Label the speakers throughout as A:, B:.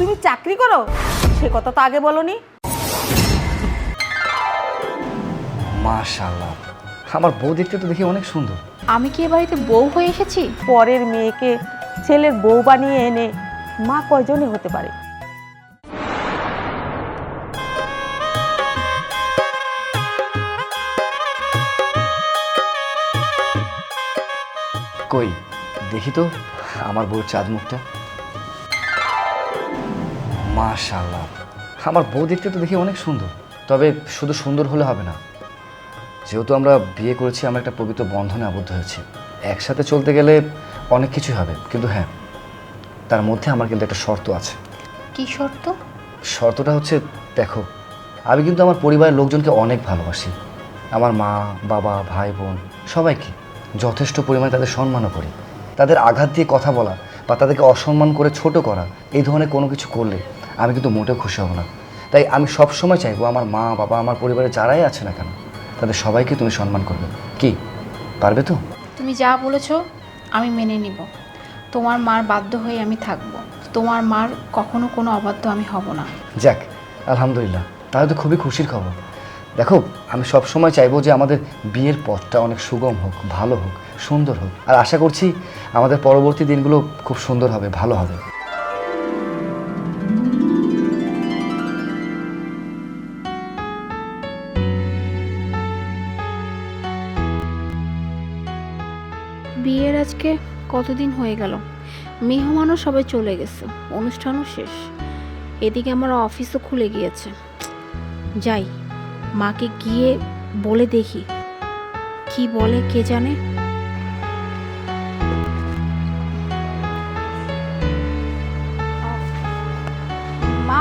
A: তুমি চাকরি করো? সে কথা তো আগে বলনি।
B: মাশাআল্লাহ। আমার বউ দেখতে তো দেখি অনেক সুন্দর।
C: আমি কি এ বাড়িতে বউ হয়ে এসেছি?
A: পরের মেয়েকে ছেলের বউ বানিয়ে এনে মা কয়জনে হতে পারে?
B: কই দেখি তো আমার বউর চাঁদ মুখটা। মাশাল্লাহ আমার বউ দেখতে তো দেখি অনেক সুন্দর তবে শুধু সুন্দর হলে হবে না। যেহেতু আমরা বিয়ে করেছি আমরা একটা পবিত্র বন্ধনে আবদ্ধ হয়েছি। একসাথে চলতে গেলে অনেক কিছুই হবে কিন্তু হ্যাঁ তার মধ্যে আমার কিন্তু একটা শর্ত আছে।
C: কি শর্ত?
B: শর্তটা হচ্ছে দেখো আমি কিন্তু আমার পরিবারের লোকজনকে অনেক ভালোবাসি। আমার মা বাবা ভাই বোন সবাইকে যথেষ্ট পরিমাণে তাদের সম্মানও করি। তাদের আঘাত দিয়ে কথা বলা বা তাদেরকে অসম্মান করে ছোট করা এই ধরনের কোনো কিছু করলে আমি কিন্তু মোটেও খুশি হব না। তাই আমি সবসময় চাইব আমার মা বাবা আমার পরিবারে যারাই আছে না কেন তাদের সবাইকে তুমি সম্মান করবে। কি? পারবে তো?
C: তুমি যা বলেছ আমি মেনে নিব। তোমার মার বাধ্য হয়ে আমি থাকব। তোমার মার কখনো কোনো অবাধ্য আমি হব না।
B: যাক আলহামদুলিল্লাহ। তাহলে তো খুবই খুশির খবর। দেখো আমি সবসময় চাইব যে আমাদের বিয়ের পথটা অনেক সুগম হোক ভালো হোক সুন্দর হোক। আর আশা করছি আমাদের পরবর্তী দিনগুলো খুব সুন্দর হবে ভালো হবে।
C: বিয়ের আজকে কতদিন হয়ে গেল? মেহমানও সবাই চলে গেছে। অনুষ্ঠানও শেষ। এদিকে আমার অফিসও খুলে গিয়েছে। যাই মাকে গিয়ে বলে দেখি। কি বলে কে জানে? মা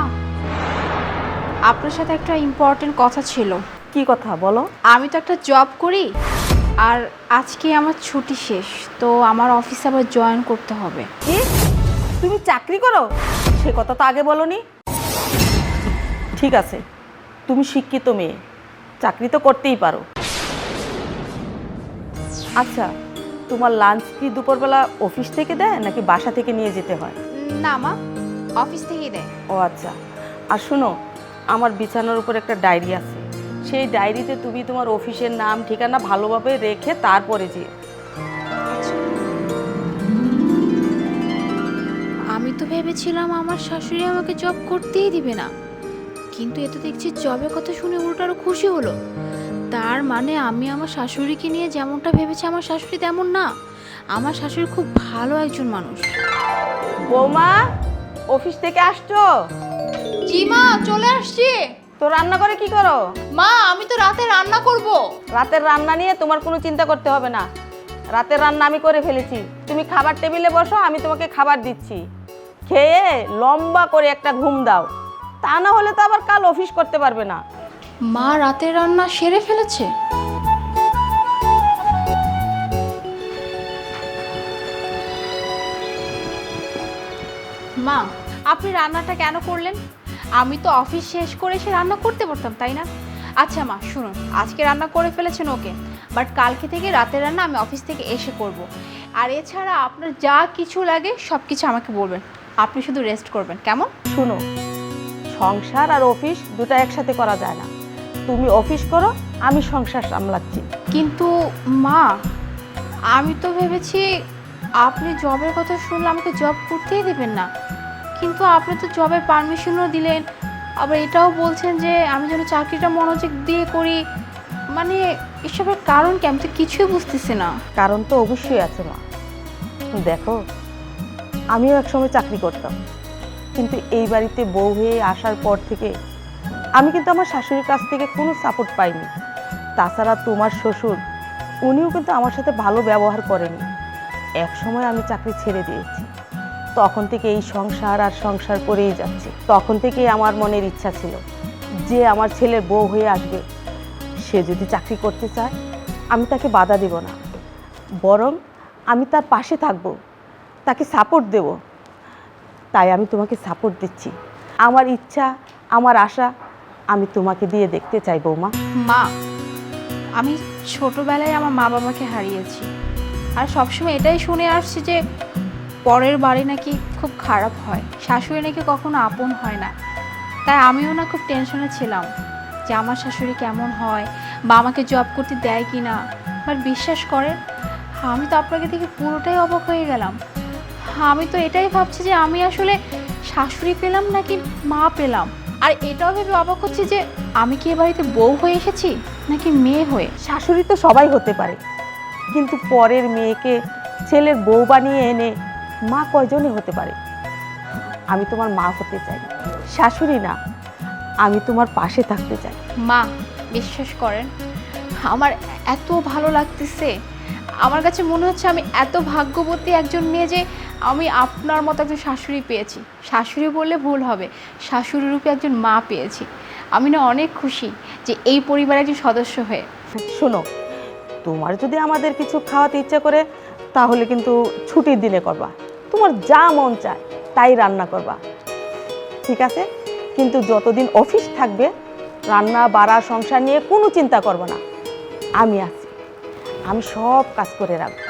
C: আপনার সাথে একটা ইম্পর্টেন্ট কথা ছিল।
A: কি কথা বলো?
C: আমি তো একটা জব করি। আর আজকে আমার ছুটি শেষ তো আমার অফিসে আবার জয়েন করতে হবে।
A: কি? তুমি চাকরি করো? সে কথা তো আগে বলনি। ঠিক আছে তুমি শিক্ষিত মেয়ে চাকরি তো করতেই পারো। আচ্ছা তোমার লাঞ্চ কি দুপুরবেলা অফিস থেকে দেয় নাকি বাসা থেকে নিয়ে যেতে হয়?
C: না মা অফিস থেকেই দেয়।
A: ও আচ্ছা আর শোনো আমার বিছানার উপর একটা ডায়েরি আছে। সেই ডায়েরিতে তুমি তোমার অফিসের নাম ঠিকানা ভালোভাবে রেখে তারপরে যে
C: আমি তো ভেবেছিলাম আমার শাশুড়ি আমাকে জব করতেই দিবে না। কিন্তু এ তো দেখছি জবের কথা শুনে উল্টো আরও খুশি হলো। তার মানে আমি আমার শাশুড়িকে নিয়ে যেমনটা ভেবেছি আমার শাশুড়ি তেমন না। আমার শাশুড়ি খুব ভালো একজন মানুষ।
A: বৌমা অফিস থেকে আসছো?
C: জি মা চলে আসছি।
A: তো রান্না করে কি করো?
C: মা আমি তো রাতে রান্না করব।
A: রাতের রান্না নিয়ে তোমার কোনো চিন্তা করতে হবে না। রাতের রান্না আমি করে ফেলেছি। তুমি খাবার টেবিলে বসো আমি তোমাকে খাবার দিচ্ছি। খেয়ে লম্বা করে একটা ঘুম দাও। তা না হলে তো আবার কাল অফিস করতে পারবে না।
C: মা রাতের রান্না সেরে ফেলেছে? মা আপনি রান্নাটা কেন করলেন? আমি তো অফিস শেষ করে এসে রান্না করতে পারতাম তাই না? আচ্ছা মা শুনুন আজকে রান্না করে ফেলেছেন ওকে বাট কালকে থেকে রাতের রান্না আমি অফিস থেকে এসে করব। আর এছাড়া আপনার যা কিছু লাগে সব কিছু আমাকে বলবেন আপনি শুধু রেস্ট করবেন কেমন?
A: শুনো সংসার আর অফিস দুটো একসাথে করা যায় না। তুমি অফিস করো আমি সংসার সামলাচ্ছি।
C: কিন্তু মা আমি তো ভেবেছি আপনি জবের কথা শুনলে আমাকে জব করতেই দেবেন না। কিন্তু আপনি তো জবের পারমিশনও দিলেন। আবার এটাও বলছেন যে, আমি যেন চাকরিটা মনোযোগ দিয়ে করি। মানে এসবের কারণ কি? আমি তো কিছুই বুঝতেছি না।
A: কারণ তো অবশ্যই আছে, মা। দেখো, আমিও একসময় চাকরি করতাম। কিন্তু এই বাড়িতে বউ হয়ে আসার পর থেকে আমি কিন্তু আমার শাশুড়ির কাছ থেকে কোনো সাপোর্ট পাইনি। তাছাড়া তোমার শ্বশুর, উনিও কিন্তু আমার সাথে ভালো ব্যবহার করেনি। এক সময় আমি চাকরি ছেড়ে দিয়েছি। তখন থেকে এই সংসার আর সংসার করেই যাচ্ছে। তখন থেকেই আমার মনের ইচ্ছা ছিল যে আমার ছেলের বউ হয়ে আসবে। সে যদি চাকরি করতে চায়, আমি তাকে বাধা দেব না। বরং আমি তার পাশে থাকব, তাকে সাপোর্ট দেব। তাই আমি তোমাকে সাপোর্ট দিচ্ছি। আমার ইচ্ছা, আমার আশা আমি তোমাকে দিয়ে দেখতে চাই, বৌমা।
C: মা, আমি ছোটবেলায় আমার মা বাবাকে হারিয়েছি। আর সবসময় এটাই শুনে আসছি যে পরের বাড়ি নাকি খুব খারাপ হয়। শাশুড়ি নাকি কখনো আপন হয় না। তাই আমিও না খুব টেনশনে ছিলাম যে আমার শাশুড়ি কেমন হয় বা আমাকে জব করতে দেয় কি না বাট বিশ্বাস করেন, আমি তো আপনাকে দেখে পুরোটাই অবাক হয়ে গেলাম। আমি তো এটাই ভাবছি যে আমি আসলে শাশুড়ি পেলাম নাকি মা পেলাম? আর এটাও ভেবে অবাক হচ্ছে যে আমি কি এ বাড়িতে বউ হয়ে এসেছি নাকি মেয়ে হয়ে?
A: শাশুড়ি তো সবাই হতে পারে। কিন্তু পরের মেয়েকে ছেলের বউ বানিয়ে এনে মা কয়জনই হতে পারে? আমি তোমার মা হতে চাই শাশুড়ি না আমি তোমার পাশে থাকতে চাই।
C: মা বিশ্বাস করেন আমার এত ভালো লাগতেছে। আমার কাছে মনে হচ্ছে আমি এত ভাগ্যবতী একজন মেয়ে যে আমি আপনার মতো একজন শাশুড়ি পেয়েছি। শাশুড়ি বললে ভুল হবে শাশুড়ি রূপে একজন মা পেয়েছি। আমি না অনেক খুশি যে এই পরিবারের একজন সদস্য হয়ে।
A: শোনো তোমার যদি আমাদের কিছু খাওয়াতে ইচ্ছা করে তাহলে কিন্তু ছুটির দিনে করবা। তোমার যা মন চায়, তাই রান্না করবা। ঠিক আছে? কিন্তু যতদিন অফিস থাকবে, রান্না, বাড়া, সংসার নিয়ে কোনো চিন্তা করব না। আমি আছি। আমি সব কাজ করে রাখব।